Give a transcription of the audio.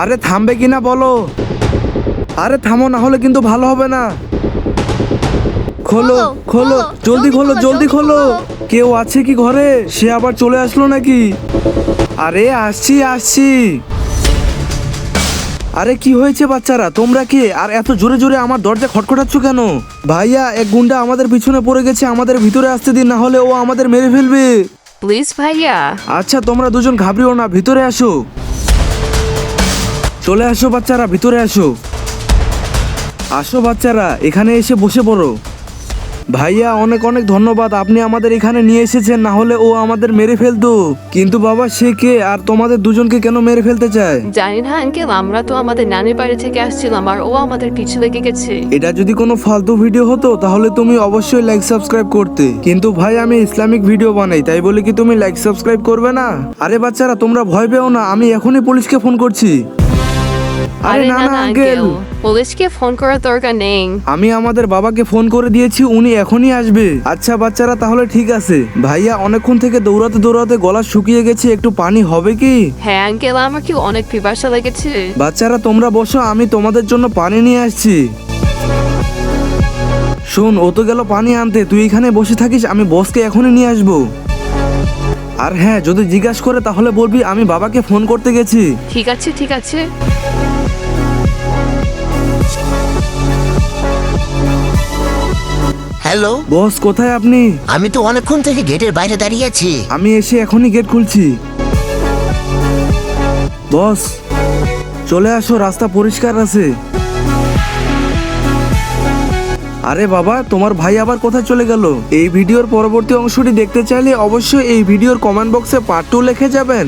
আরে থামবে কি না বলো? আরে থামো না হলে কিন্তু ভালো হবে না। খোলো খোলো, জলদি খোলো জলদি খোলো। কেউ আছে কি ঘরে? সে আবার চলে আসলো নাকি? আরে আসছি আসছি। আরে কি হয়েছে বাচ্চারা? তোমরা কে? আর এত জোরে জোরে আমার দরজা খটখটাচ্ছ কেন? ভাইয়া এক গুন্ডা আমাদের পিছনে পড়ে গেছে আমাদের ভিতরে আসতে দিন না হলে ও আমাদের মেরে ফেলবে। প্লিজ ভাইয়া। আচ্ছা তোমরা দুজন ঘাবড়িও না ভিতরে আসো। চলে আসো বাচ্চারা ভিতরে আসো। আসো বাচ্চারা এখানে এসে বসে পড়ো। ভাইয়া অনেক অনেক ধন্যবাদ আপনি আমাদের এখানে নিয়ে এসেছেন না হলে ও আমাদের মেরে ফেলতো। কিন্তু বাবা সে কে আর তোমাদের দুজনকে কেন মেরে ফেলতে চায়? জানি না আঙ্কেল আমরা তো আমাদের নানির বাড়ি থেকে আসছিলাম আর ও আমাদের পিছু লেগে গেছে। এটা যদি কোনো ফালতু ভিডিও হতো তাহলে তুমি অবশ্যই লাইক সাবস্ক্রাইব করতে। কিন্তু ভাই আমি ইসলামিক ভিডিও বানাই তাই বলে কি তুমি লাইক সাবস্ক্রাইব করবে না? আরে বাচ্চারা তোমরা ভয় পেও না আমি এখনই পুলিশকে ফোন করছি। আরে না না আঙ্কেল। পুলিশকে ফোন করার দরকার নেই। আমি আমাদের বাবাকে ফোন করে দিয়েছি উনি এখনই আসবে। আচ্ছা বাচ্চারা তাহলে ঠিক আছে। ভাইয়া অনেকক্ষণ থেকে দৌড়াতে দৌড়াতে গলা শুকিয়ে গেছে একটু পানি হবে কি? হ্যাঁ আঙ্কেল আমার কি অনেক পিপাসা লেগেছে। বাচ্চারা তোমরা বসো আমি তোমাদের জন্য পানি নিয়ে আসছি। শোন ও তো গেল পানি আনতে তুই এখানে বসে থাকিস আমি বসকে এখনই নিয়ে আসব। আর হ্যাঁ যদি জিজ্ঞাসা করে তাহলে বলবি আমি বাবাকে ফোন করতে গেছি। ঠিক আছে ঠিক আছে। হ্যালো বস কোথায় আপনি? আমি তো অনেকক্ষণ থেকে গেটের বাইরে দাঁড়িয়ে আছি। আমি এসে এখনই গেট খুলছি। বস চলে আসো রাস্তা পরিষ্কার আছে। আরে বাবা তোমার ভাই আবার কোথায় চলে গেল? এই ভিডিওর পরবর্তী অংশটি দেখতে চাইলে অবশ্যই এই ভিডিওর কমেন্ট বক্সে পার্ট টু লিখে যাবেন।